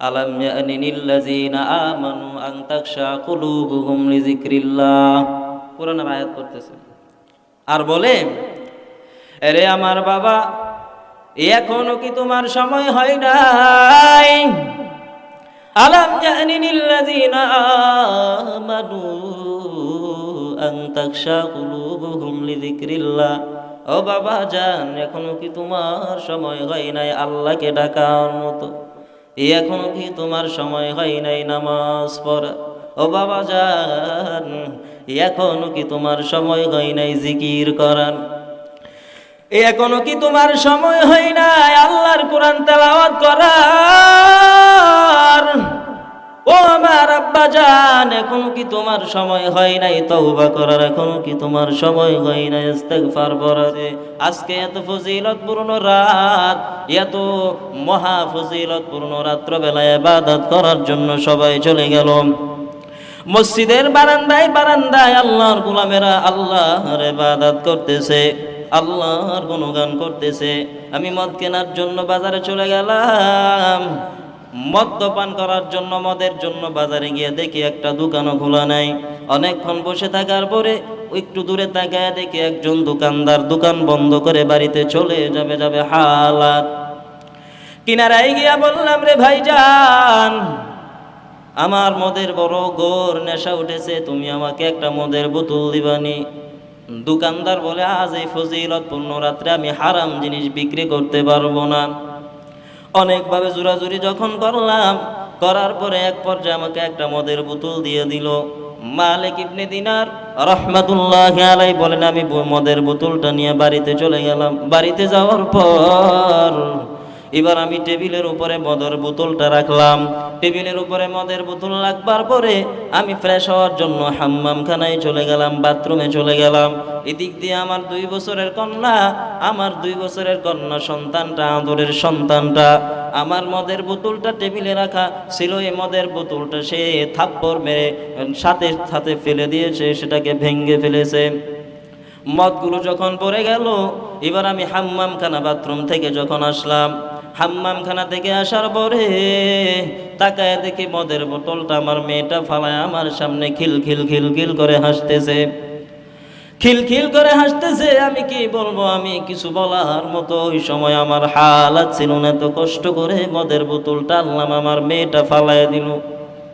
আলাম ইয়ানিনিল্লাযীনা আমানু আন তাখশা কুলুবুহুম লিযিকরিল্লাহ। কোরআনের আয়াত করতেছে। আর বলে আরে আমার বাবা এখনও কি তোমার সময় হয় নাই? আলাম ইয়ানিনিল্লাযীনা আমানু আন তাখশা কুলুবুহুম লিযিকরিল্লাহ। ও বাবা, জান, এখনও কি তোমার সময় হয় নাই? আল্লাহকে ডাকার মতো। এখনও কি তোমার সময় হয় নাই নামাজ পড়া? ও বাবা যান এখনও কি তোমার সময় হয় নাই জিকির করান এখনও কি তোমার সময় হয় নাই আল্লাহর কোরআন তেলাওয়াত করার? ও আমার আব্বা জান, এখনও কি তোমার সময় হয় নাই? তওবা করার এখনও কি তোমার সময় হয় নাই? ইস্তেগফার করার আজকে এত ফজিলতপূর্ণ রাত, এত মহা ফজিলতপূর্ণ রাত্র বেলায় ইবাদত করার জন্য সবাই চলে গেল। মসজিদের বারান্দায় বারান্দায় আল্লাহর গোলামেরা আল্লাহর ইবাদত করতেছে, আল্লাহর গুণগান করতেছে। আমি মদ কেনার জন্য বাজারে চলে গেলাম। মদ্যপান করার জন্য, মদের জন্য বাজারে গিয়ে দেখি একটা দোকানও খোলা নাই। অনেকক্ষণ বসে থাকার পরে একটু দূরে তাকায় দেখি একজন দোকানদার দোকান বন্ধ করে বাড়িতে চলে যাবে যাবে হালাত। কিনারায় গিয়া বললাম, রে ভাইজান, আমার মদের বড় গোর নেশা উঠেছে, তুমি আমাকে একটা মদের বোতল দিবানি। দোকানদার বলে, আজ এই ফজিলতপূর্ণ রাত্রে আমি হারাম জিনিস বিক্রি করতে পারব না। অনেকভাবে জোরাজুরি যখন করলাম, করার পরে এক পর্যায়ে আমাকে একটা মদের বোতল দিয়ে দিল। মালিক ইবনে দিনার রহমাতুল্লাহ আলাই বলেন, আমি মদের বোতলটা নিয়ে বাড়িতে চলে গেলাম। বাড়িতে যাওয়ার পর এবার আমি টেবিলের উপরে মদের বোতলটা রাখলাম। টেবিলের উপরে মদের বোতল রাখবার পরে আমি ফ্রেশ হওয়ার জন্য হাম্মামখানায় চলে গেলাম, বাথরুমে চলে গেলাম। এদিক দিয়ে আমার দুই বছরের কন্যা, আমার দুই বছরের কন্যা সন্তানটা, আদরের সন্তানটা। আমার মদের বোতলটা টেবিলে রাখা ছিল, এই মদের বোতলটা সে থাপ্পড় মেরে সাথে সাথে ফেলে দিয়েছে, সেটাকে ভেঙ্গে ফেলেছে। মদগুলো যখন পড়ে গেল, এবার আমি হাম্মামখানা বাথরুম থেকে যখন আসলাম হাম্মামখানা থেকে আসার পরে তাকায় দেখি মদের বোতলটা আমার মেয়েটা ফালায় আমার সামনে খিল খিল খিল খিল করে হাসতেছে। খিলখিল করে হাসতেছে, আমি কি বলব, আমি কিছু বলার মতো ওই সময় আমার হালাত ছিল না, এত কষ্ট করে মদের বোতলটা আনলাম, আমার মেয়েটা ফালায় দিল।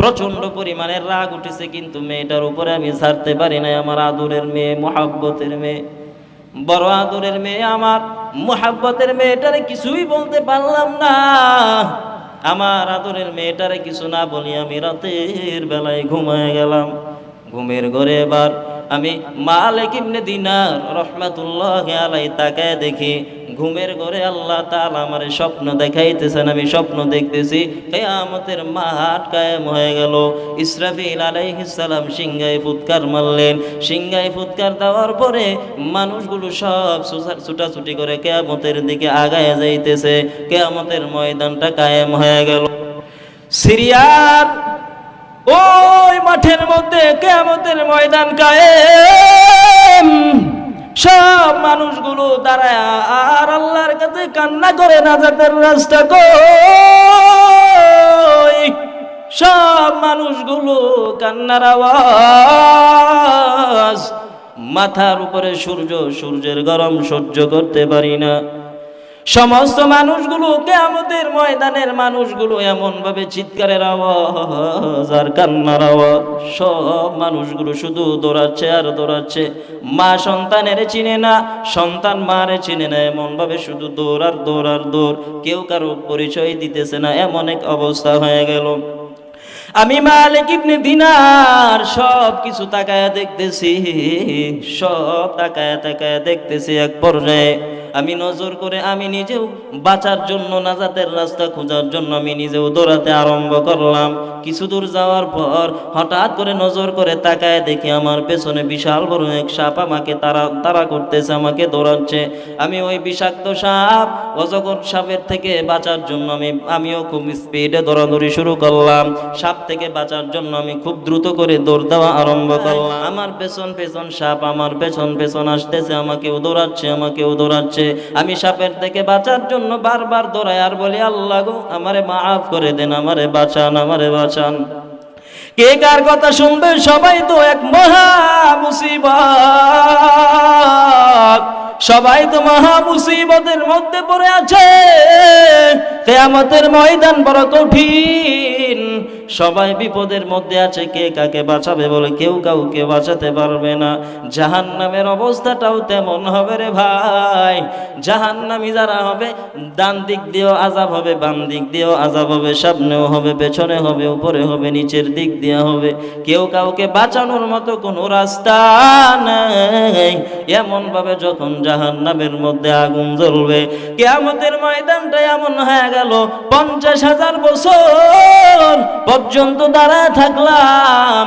প্রচণ্ড পরিমাণে রাগ উঠেছে, কিন্তু মেয়েটার উপরে আমি ছাড়তে পারি না আমার আদরের মেয়ে, মহাব্বতের মেয়ে। বড় আদরের মেয়ে আমার, মোহাব্বতের মেয়েটারে কিছুই বলতে পারলাম না। আমার আদরের মেয়েটারে কিছু না বলি, আমি রাতের বেলায় ঘুমায় গেলাম। ঘুমের ঘরে এবার আমি মালে কিমনে দিনার রহমাতুল্লাহ আলাই তাকায় দেখি ঘুমের ঘরে আল্লাহ তাআলা আমার স্বপ্ন দেখাইতেছেন, আমি স্বপ্ন দেখতেছি, কিয়ামতের মাঠ কায়েম হয়ে গেল। ইসরাফিল আলাইহিস সালাম সিংহায় ফুৎকার মারলেন। সিংহায় ফুৎকার দেওয়ার পরে মানুষগুলো সব ছুটাছুটি করে কেয়ামতের দিকে আগায় যাইতেছে। কেয়ামতের ময়দানটা কায়েম হয়ে গেল। সিরিয়ার ওই মাঠের মধ্যে কেমতের ময়দান কায়েম। সব মানুষগুলো দাঁড়ায়, আর আল্লাহর কাছে কান্না করে না যাদের রাস্তা কই? সব মানুষগুলো কান্নার আওয়াজ, মাথার উপরে সূর্য, সূর্যের গরম সহ্য করতে পারি না। সমস্ত মানুষগুলো কেয়ামতের ময়দানের মানুষগুলো এমন ভাবে চিৎকারের আওয়াজ আর কান্নার আওয়াজ। সব মানুষগুলো শুধু দৌড়াচ্ছে আর দৌড়াচ্ছে। মা সন্তানের চিনে না, সন্তান মারে চিনে না এমন ভাবে শুধু দৌড় আর দৌড় আর দৌড়। কেউ কারও পরিচয় দিতেছে না, এমন এক অবস্থা হয়ে গেল। আমি মালিক ইবনে দিনার, সব কিছু তাকায় দেখতেছি, সব তাকায় তাকায় দেখতেছি এক পর্যায়ে। আমি নজর করে আমি নিজেও বাঁচার জন্য, নাজাতের রাস্তা খোঁজার জন্য আমি নিজেও দৌড়াতে আরম্ভ করলাম। কিছু দূর যাওয়ার পর হঠাৎ করে নজর করে তাকায় দেখি আমার পেছনে বিশাল বড় এক সাপ আমাকে তারা তারা করতেছে, আমাকে দৌড়াচ্ছে। আমি ওই বিষাক্ত সাপ, অজগর সাপের থেকে বাঁচার জন্য আমি, আমিও খুব স্পিডে দৌড়াদৌড়ি শুরু করলাম। সাপ থেকে বাঁচার জন্য আমি খুব দ্রুত করে দৌড় দেওয়া আরম্ভ করলাম। আমার পেছন পেছন সাপ, আমার পেছন পেছন আসতেছে, আমাকেও দৌড়াচ্ছে আমাকেও দৌড়াচ্ছে। আমি সাপের থেকে বাঁচার জন্য বারবার দৌড়াই আর বলি, আল্লাহ গো, আমারে মাফ করে দেন, আমারে বাঁচান আমারে বাঁচান। কে কার কথা শুনবে? সবাই তো এক মহা মুসিবত। সবাই তো মহা মুসিবতের মধ্যে পড়ে আছে। কেয়ামতের ময়দান বড় কঠিন। সবাই বিপদের মধ্যে আছে, কে কাকে বাঁচাবে বলে কেউ কাউকে বাঁচাতে পারবে না। জাহান নামের অবস্থাটাও তেমন হবে রে ভাই। জাহান নামি যারা হবে, ডান দিক দিয়েও আজাব হবে, বাম দিক দিয়েও আজাব হবে, সামনেও হবে, পেছনে হবে, উপরে হবে, নিচের দিক দিয়ে হবে। কেউ কাউকে বাঁচানোর মতো কোনো রাস্তা নেই। এমন ভাবে যখন জাহান নামের মধ্যে আগুন জ্বলবে, কেয়ামতের ময়দানটা এমন হয়ে গেল, পঞ্চাশ হাজার বছর পর্যন্ত দাঁড়ায় থাকলাম।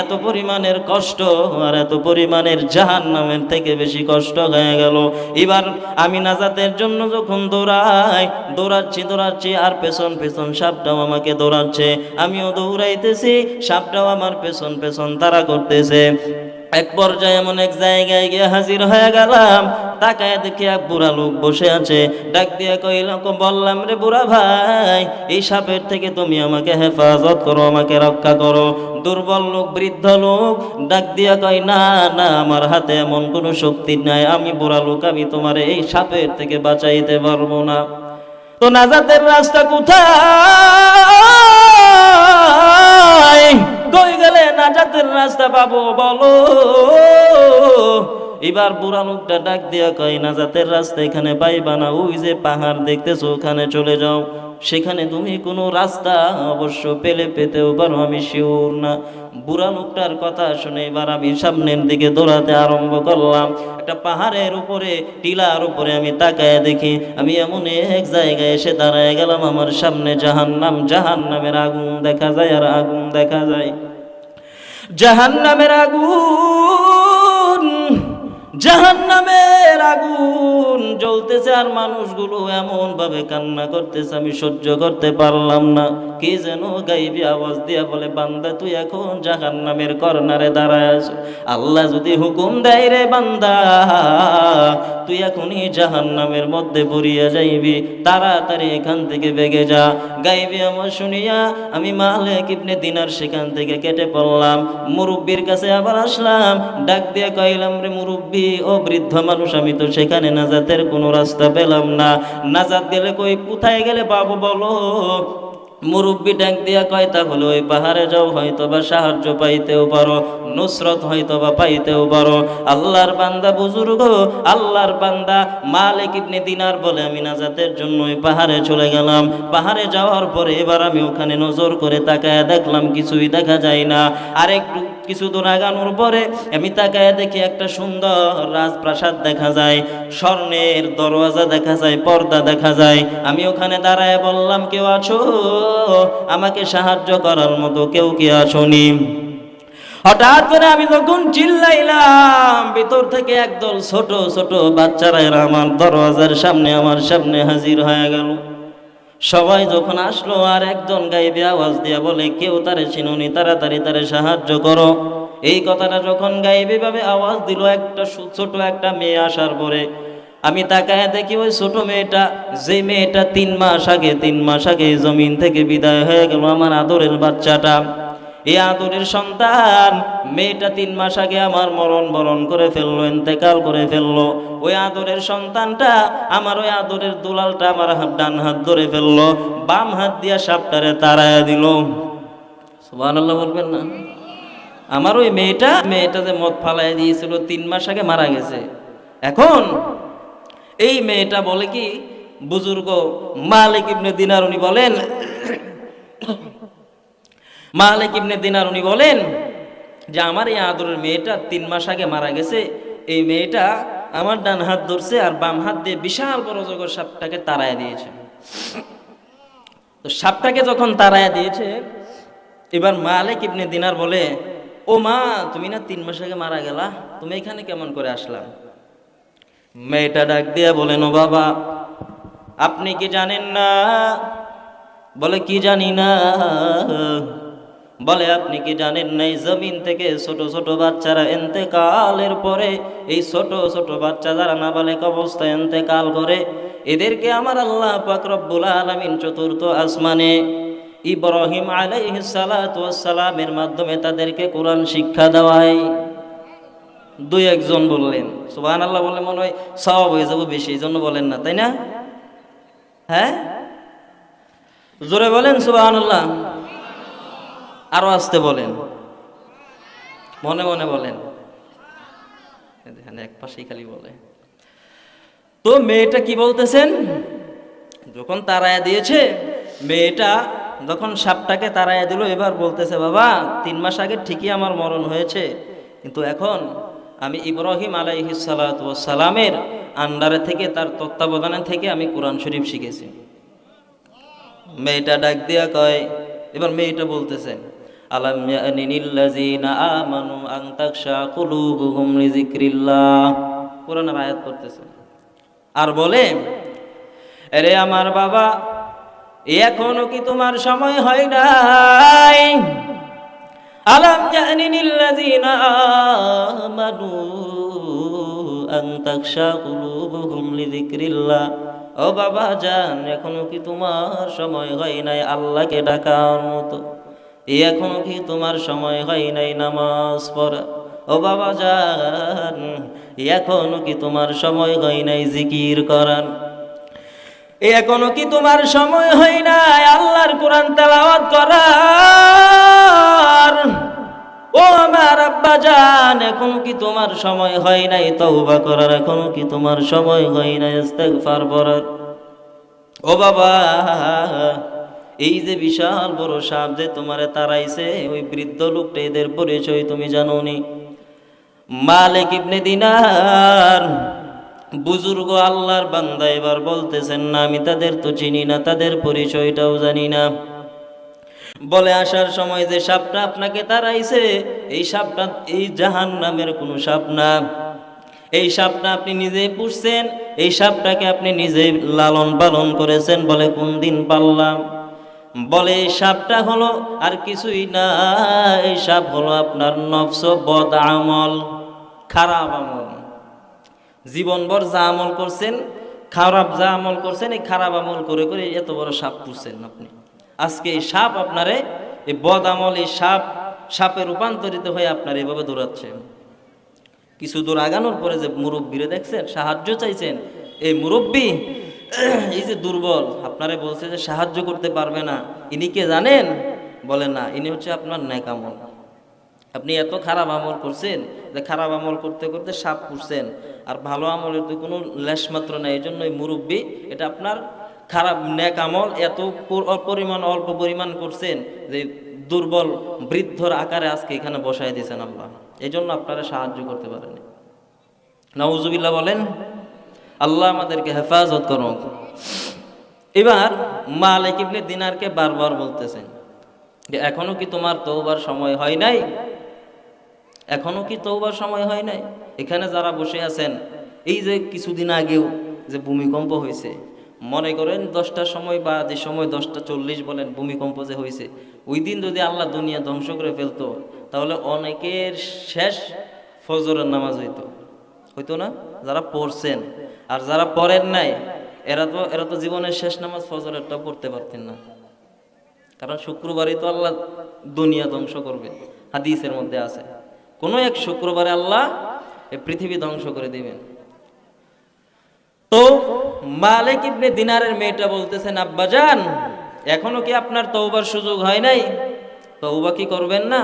এত পরিমাণের কষ্ট আর এত পরিমাণের জাহান নামের থেকে বেশি কষ্ট হয়ে গেল। এবার আমি নাজাতের জন্য যখন দৌড়াই, দৌড়াচ্ছি দৌড়াচ্ছি, আর পেছন পেছন সাপটাও আমাকে দৌড়াচ্ছে। আমিও দৌড়াইতেছি, সাপটাও আমার পেছন পেছন তারা করতেছে। এক পর্যায়ে এমন এক জায়গায় গিয়ে হাজির হয়ে গেলাম। তাকায় দেখি এক বুড়া লোক বসে আছে। ডাক দিয়ে কইল বললাম রে বুড়া ভাই, এই সাপের থেকে তুমি আমাকে হেফাজত করো, আমাকে রক্ষা করো। দুর্বল লোক, বৃদ্ধ লোক, ডাক দিয়া কয়, না না, আমার হাতে এমন কোনো শক্তি নাই। আমি বুড়া লোক, আমি তোমার এই সাপের থেকে বাঁচাইতে পারব না। তো নাজাতের রাস্তা কোথায়? কই গেলে নাজাতের রাস্তা পাবো, বলো। এবার বুড়া লোকটা ডাক দিয়া কয়, নাজাতের রাস্তা এখানে পাইবা না। ওই যে পাহাড় দেখতেছো, ওখানে চলে যাও। সেখানে তুমি কোনো রাস্তা অবশ্য পেলে পেতেও পারো, আমি শিওর না। বুড়া লোকটার কথা শুনে এবার আমি সামনের দিকে দৌড়াতে আরম্ভ করলাম। একটা পাহাড়ের উপরে, টিলার উপরে আমি তাকায় দেখি, আমি এমন এক জায়গায় এসে দাঁড়ায় গেলাম, আমার সামনে জাহান্নাম, জাহান্নামের আগুন দেখা যায় আর আগুন দেখা যায়। জাহান্নামের আগুন জাহান্নামের আগুন জ্বলতেছে আর মানুষগুলো এমন ভাবে কান্না করতেছে, আমি সহ্য করতে পারলাম না। কে যেন গাইবি আওয়াজ দিয়া বলে, বান্দা, তুই এখন জাহান্নামের কর্নারে দাঁড়ায় আল্লাহ যদি হুকুম দেয় রে বান্দা, তুই এখনই জাহান্নামের মধ্যে পড়িয়া যাইবি। তাড়াতাড়ি এখান থেকে বেগে যা। গাইবি আমার শুনিয়া, আমি মালিক ইবনে দিনার সেখান থেকে কেটে পড়লাম। মুরব্বির কাছে আবার আসলাম। ডাক দিয়া কইলাম, রে মুরব্বি ও বৃদ্ধ মানুষ, আমি তো সেখানে নাজাতের কোনো রাস্তা পেলাম না। নাজাত গেলে কই? কোথায় গেলে বাবু বলো? মুরব্বী ডাক দিয়া কয়, তাহলে ওই পাহাড়ে যাও হয়তো বা সাহায্য পাইতেও পারো, নুসরত হয়তো বা পাইতেও পারো। আল্লাহর বান্দা বুজুর্গ, আল্লাহর বান্দা মালিক ইবনে দিনার বলে আমি নাজাতের জন্য ওই পাহাড়ে চলে গেলাম। পাহাড়ে যাওয়ার পরে এবার আমি ওখানে নজর করে তাকায় দেখলাম, কিছুই দেখা যায় না। আর একটু, কিছু দূর আগানোর পরে আমি তাকায় দেখি একটা সুন্দর রাজপ্রাসাদ দেখা যায়। স্বর্ণের দরওয়াজা দেখা যায়, পর্দা দেখা যায়। আমি ওখানে দাঁড়ায় বললাম, কেউ আছো? আমাকে সাহায্য করার মতো কেউ কি আছোনি হঠাৎ করে আমি যখন চিল্লাইলাম, ভিতর থেকে একদল ছোট ছোট বাচ্চারা এরা আমার দরওয়াজার সামনে, আমার সামনে হাজির হয়ে গেল। সবাই যখন আসলো আর একজন গাইবে আওয়াজ দিয়া বলে, কেউ তারে চিনুনি, তাড়াতাড়ি তারে সাহায্য করো। এই কথাটা যখন গাইবে ভাবে আওয়াজ দিল একটা ছোট একটা মেয়ে আসার পরে। আমি তাকায় দেখি ওই ছোট মেয়েটা যে মেয়েটা তিন মাস আগে, তিন মাস আগে জমিন থেকে বিদায় হয়ে গেল আমার আদরের বাচ্চাটা। এই আদরের সন্তান মেয়েটা তিন মাস আগে আমার মরণ বরণ করে ফেলল, ইন্তেকাল করে ফেলল। ওই আদরের সন্তানটা আমার ওই আদরের দুলালটা আমার হাত- ডান হাত ধরে ফেলল, বাম হাত দিয়া সাপটারে তাড়ায় দিল। সুবহানাল্লাহ বলবেন না? আমার ওই মেয়েটা মেয়েটা যে মদ ফালাই দিয়েছিল, তিন মাস আগে মারা গেছে। এখন এই মেয়েটা বলে কি, বুজুর্গ মালিক ইবনে দিনার উনি বলেন, মালিক ইবনে দিনার উনি বলেন যে আমার এই আদরের মেয়েটা তিন মাস আগে মারা গেছে, এই মেয়েটা আমার ডান হাত ধরছে আর বাম হাত দিয়ে বিশাল বড় জগর সাপটাকে তাড়ায় দিয়েছে। তো সাপটাকে যখন তাড়ায় দিয়েছে, এবার মালিক ইবনে দিনার বলে, ও মা, তুমি না তিন মাস আগে মারা গেলা, তুমি এখানে কেমন করে আসলাম মেয়েটা ডাক দিয়া বলেন ও বাবা, আপনি কি জানেন না? বলে, কি জানি না? বলে, আপনি কি জানেন না, এই জমিন থেকে ছোট ছোট বাচ্চারা এতেকালের পরে, এই ছোট ছোট বাচ্চা যারা নাবালেক অবস্থায় এতেকাল করে, এদেরকে আমার আল্লাহ পাক রব্বুল আলামিন চতুর্থ আসমানে ইব্রাহিম আলাইহিস সালামের মাধ্যমে তাদেরকে কোরআন শিক্ষা দেওয়ায়। দুই একজন বললেন। সুবাহ আল্লাহ বলে মনে হয় সব হয়ে যাব বেশি এই জন্য বলেন না, তাই না? হ্যাঁ? জোরে বলেন সুবাহ আল্লাহ আরও আসতে বলেন। মনে মনে বলেন। এক পাশেই খালি বলে। তো মেয়েটা কি বলতেছেন? যখন তারায়া দিয়েছে, মেয়েটা যখন সাপটাকে তারায়া দিল, এবার বলতেছে, বাবা, তিন মাস আগে ঠিকই আমার মরণ হয়েছে, কিন্তু এখন আমি ইব্রাহিম আলাইহিস সালামের আন্ডারে থেকে তার তত্ত্বাবধানে থেকে আমি কোরআন শরীফ শিখেছি। মেয়েটা ডাক দিয়া কয়, এবার মেয়েটা বলতেছে, আলাম আমানু আয়াত করতেছে আর বলে আরে আমার বাবা, এখনও কি তোমার সময় হয় নাই? আলাম ইয়ানিনিল্লাযীনা আমানু আন তাকশা কুলুবুহুম লিযিকরিল্লাহ। ও বাবা, জান, এখনও কি তোমার সময় হয় নাই আল্লাহকে ডাকার মতো? এখনও কি তোমার সময় হয় নাই নামাজ পড়া? ও বাবা, জান, এখনও কি তোমার সময় হয় নাই জিকির করার? এখনও কি তোমার সময় হয় নাই আল্লাহর কোরআন তেলাওয়াত করার? ও আমার আব্বা জান, এখনও কি তোমার সময় হয় নাই? তওবা করার এখনও কি তোমার সময় হয় নাই? ইস্তেগফার করার ও বাবা, এই যে বিশাল বড় সাপ যে তোমারে তারাইছে ওই বৃদ্ধ লোকটা এদের পরিচয় তুমি জানো নি মালিক ইবনে দিনার। বুজুর্গ আল্লাহর বান্দা এবার বলতেছেন, না, আমি তাদের তো চিনি না, তাদের পরিচয়টাও জানি না। বলে আসার সময় যে সাপটা আপনাকে তাড়াইছে, এই সাপটা, এই জাহান নামের কোনো সাপ না। এই সাপটা আপনি নিজেই পুষছেন, এই সাপটাকে আপনি নিজেই লালন পালন করেছেন বলে কোন দিন পারলাম। বলে সাপটা হলো আর কিছুই না, এই সাপ হলো আপনার নফস বদ আমল, খারাপ আমল। জীবনভর যা আমল করছেন, খারাপ যা আমল করছেন, এই খারাপ আমল করে করে এত বড় সাপ পুষছেন আপনি। আজকে এই সাপ আপনারে, এই বদ আমল, এই সাপ, সাপে রূপান্তরিত হয়ে আপনার এভাবে দৌড়াচ্ছেন। কিছু দূর আগানোর পরে যে মুরব্বীরে দেখছেন, সাহায্য চাইছেন, এই মুরব্বী, এই যে দুর্বল, আপনারে বলছে যে সাহায্য করতে পারবে না। ইনি কে জানেন? বলে না, ইনি হচ্ছে আপনার ন্যাক আমল। আপনি এত খারাপ আমল করছেন, যে খারাপ আমল করতে করতে সাপ পুষছেন। আর ভালো আমলের তো কোনো লেশ মাত্র নাই এই জন্যই মুরব্বী এটা আপনার খারাপ ন্যাক আমল, এত পর- পরিমাণ, অল্প পরিমাণ করছেন যে দুর্বল বৃদ্ধর আকারে আজকে এখানে বসায় দিয়েছেন আল্লাহ। এই জন্য আপনারা সাহায্য করতে পারেন। নওজুবিল্লাহ বলেন, আল্লাহ আমাদেরকে হেফাজত করুন। এবার মালিক ইবনে দিনারকে বারবার বলতেছেন যে, এখনও কি তোমার তৌবার সময় হয় নাই? এখনও কি তৌবার সময় হয় নাই? এখানে যারা বসে আছেন, এই যে কিছুদিন আগেও যে ভূমিকম্প হয়েছে, মনে করেন দশটার সময় বা যে সময় দশটা চল্লিশ বলেন ভূমিকম্প যে হয়েছে, ওই দিন যদি আল্লাহ দুনিয়া ধ্বংস করে ফেলতো, তাহলে অনেকের শেষ ফজরের নামাজ হইতো। হইতো না? যারা পড়ছেন, আর যারা পড়েন নাই, এরা তো এরা তো জীবনের শেষ নামাজ ফজরেরটা পড়তে পারতেন না। কারণ শুক্রবারই তো আল্লাহ দুনিয়া ধ্বংস করবে, হাদিসের মধ্যে আছে। কোনো এক শুক্রবারে আল্লাহ এই পৃথিবী ধ্বংস করে দিবেন। তো মালিক ইবনে দিনারের মেয়েটা বলতেছেন আব্বাজান এখনও কি আপনার তৌবার সুযোগ হয় নাই? তৌবা কি করবেন না?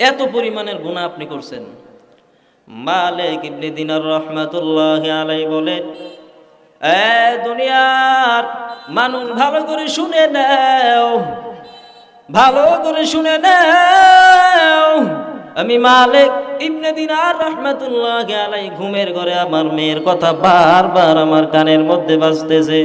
এত পরিমাণের গুনাহ আপনি করছেন। মালিক ইবনে দিনার রহমাতুল্লাহ আলাই বলেন, এ দুনিয়ার মানুষ ভালো করে শুনে নাও, ভালো করে শুনে নাও। আমি মালিক ইবনে দিনার রহমাতুল্লাহ আলাই ঘুমের ঘরে আমার মেয়ের কথা বারবার আমার কানের মধ্যে বাজতেছে।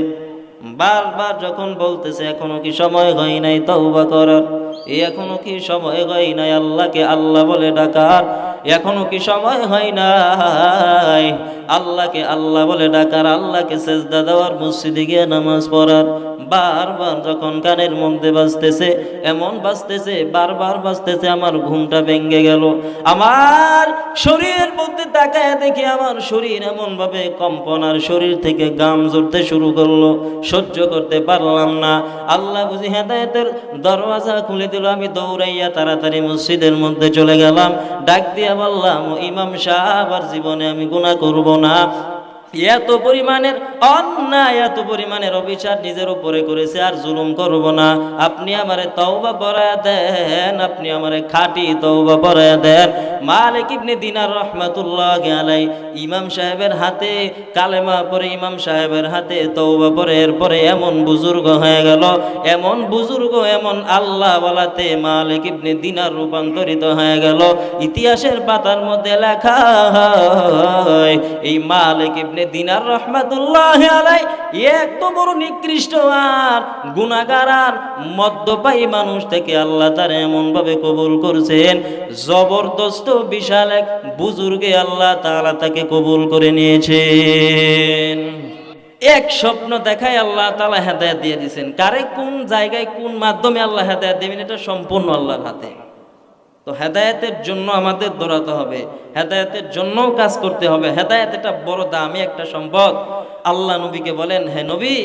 বারবার যখন বলতেছে, এখনও কি সময় হয় নাই তওবা করার? এখনও কি সময় হয় নাই? আল্লাহকে আল্লাহ বলে ডাকার। এখনও কি সময় হয় নাই? আল্লাহকে আল্লাহ বলে ডাকার। আল্লাহকে সেজদা দেওয়ার, মসজিদে গিয়ে নামাজ পড়ার। বারবার যখন কানের মধ্যে বাজতেছে, এমন বাজতেছে, বারবার বাজতেছে, আমার ঘুমটা ভেঙে গেল। আমার শরীরের মধ্যে তাকায় দেখি আমার শরীর এমন ভাবে কম্পন আর শরীর থেকে গাম জড়তে শুরু করল। সহ্য করতে পারলাম না। আল্লাহ বুঝি হেদায়তের দরওয়াজা খুলে দিল, আমি দৌড়াইয়া তাড়াতাড়ি মসজিদের মধ্যে চলে গেলাম। ডাক দিয়া বললাম ইমাম সাহেব জীবনে আমি গুণা করব না। এত পরিমাণের অন্যায়, এত পরিমাণের অবিচার নিজের উপরে করেছে, আর জুলুম করব না। আপনি আমারে তওবা পরায়া দেন, আপনি আমারে খাঁটি তওবা পরায়া দেন। মালিক ইবনে দিনার রহমাতুল্লাহ আলাই ইমাম সাহেবের হাতে কালেমা পরে, ইমাম সাহেবের হাতে তওবা পরে, এরপরে এমন বুজুর্গ হয়ে গেল, এমন বুজুর্গ, এমন আল্লাহ বলাতে মালিক ইবনে দিনার রূপান্তরিত হয়ে গেল। ইতিহাসের পাতার মধ্যে লেখা হয়, এই মালিক ইবনে দিনার রহমাতুল্লাহ আলাই এত বড় নিকৃষ্ট আর গুনাগার আর মদ্যপায়ী মানুষ থেকে আল্লাহ তার এমন ভাবে কবুল করছেন। জবরদস্ত, বিশাল এক বুজুর্গে আল্লাহ তাআলা তাকে কবুল করে নিয়েছেন। এক স্বপ্ন দেখায় আল্লাহ তাআলা হেদায়েত দিয়ে দিয়েছেন। কারে কোন জায়গায় কোন মাধ্যমে আল্লাহ হেদায়েত দেবেন, এটা সম্পূর্ণ আল্লাহর হাতে। তো হেদায়েতের জন্য আমাদের দৌড়াতে হবে। হেদায়েতের জন্যও কাজ করতে হবে। হেদায়েত এটা বড় দামি একটা সম্পদ। আল্লাহ নবীকে বলেন, হে নবী,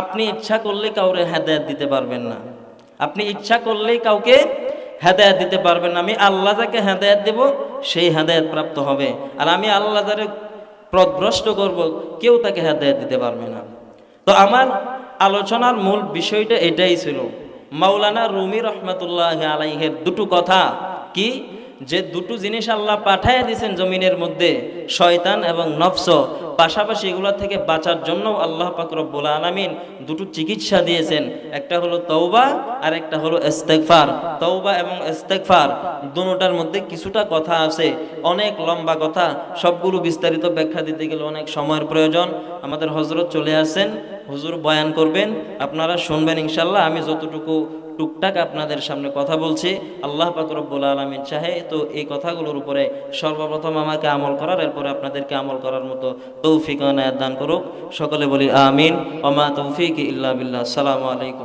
আপনি ইচ্ছা করলে কাউরে হেদায়েত দিতে পারবেন না। আপনি ইচ্ছা করলেই কাউকে হেদায়েত দিতে পারবেন না। আমি আল্লাহ যাকে হেদায়েত দেব, সেই হেদায়ত প্রাপ্ত হবে। আর আমি আল্লাহ যারে প্রদভ্রষ্ট করব, কেউ তাকে হেদায়েত দিতে পারবে না। তো আমার আলোচনার মূল বিষয়টা এটাই ছিল। মাওলানা রুমি রহমতুল্লাহ আলাইহের দুটো কথা কি? যে দুটো জিনিস আল্লাহ পাঠায় দিয়েছেন জমিনের মধ্যে, শয়তান এবং নফস, পাশাপাশি এগুলো থেকে বাঁচার জন্য আল্লাহ পাক রব্বুল আলামিন দুটো চিকিৎসা দিয়েছেন। একটা হলো তৌবা আর একটা হলো ইস্তেগফার। তৌবা এবং ইস্তেগফার দুটোটার মধ্যে কিছুটা কথা আছে, অনেক লম্বা কথা, সবগুলো বিস্তারিত ব্যাখ্যা দিতে গেলে অনেক সময়ের প্রয়োজন। আমাদের হজরত চলে আসেন হুজুর বয়ান করবেন, আপনারা শুনবেন ইনশাল্লাহ আমি যতটুকু টুকটাক আপনাদের সামনে কথা বলছি। আল্লাহ পাকরব্বুল আলমিন চাহে তো এই কথাগুলোর উপরে সর্বপ্রথম আমাকে আমল করার, এরপরে আপনাদেরকে আমল করার মতো তৌফিক অনায়াত দান করুক। সকলে বলি আমিন। ওমা তৌফিক ইল্লা বিল্লাহ। সালামু আলাইকুম।